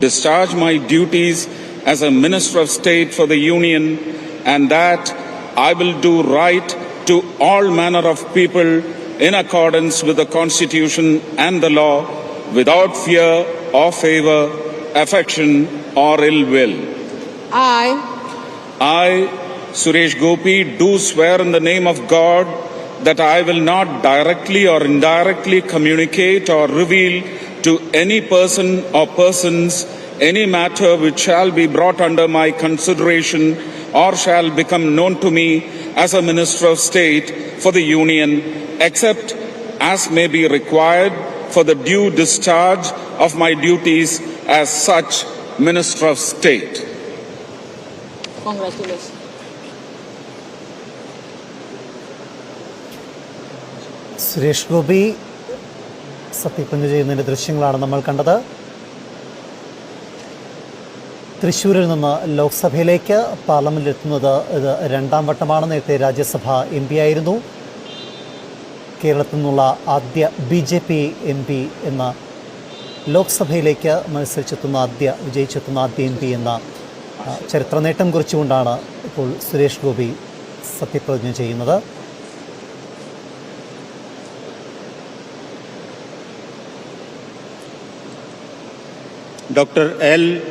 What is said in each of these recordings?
discharge my duties as a Minister of State for the Union and that I will do right to all manner of people in accordance with the Constitution and the law without fear or favor, affection or ill will. I, I, Suresh Gopi, do swear in the name of God that I will not directly or indirectly communicate or reveal to any person or persons any matter which shall be brought under my consideration or shall become known to me as a Minister of State for the Union, except as may be required for the due discharge of my duties as such Minister of State. Congratulations. Suresh സത്യപ്രതിജ്ഞ ചെയ്യുന്നതിന്റെ ദൃശ്യങ്ങളാണ് നമ്മൾ കണ്ടത്. തൃശ്ശൂരിൽ നിന്ന് ലോക്സഭയിലേക്ക് പാർലമെന്റിൽ എത്തുന്നത് ഇത് രണ്ടാം വട്ടമാണ്. നേരത്തെ രാജ്യസഭ എം പി ആയിരുന്നു. കേരളത്തിൽ നിന്നുള്ള ആദ്യ B J P M P എന്ന ലോക്സഭയിലേക്ക് മത്സരിച്ചെത്തുന്ന ആദ്യ വിജയിച്ചെത്തുന്ന ആദ്യ എം പി എന്ന ചരിത്ര നേട്ടം കുറിച്ചുകൊണ്ടാണ് ഇപ്പോൾ സുരേഷ് ഗോപി സത്യപ്രതിജ്ഞ ചെയ്യുന്നത്. Dr. L.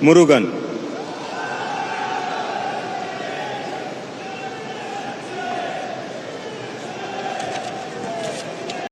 Murugan.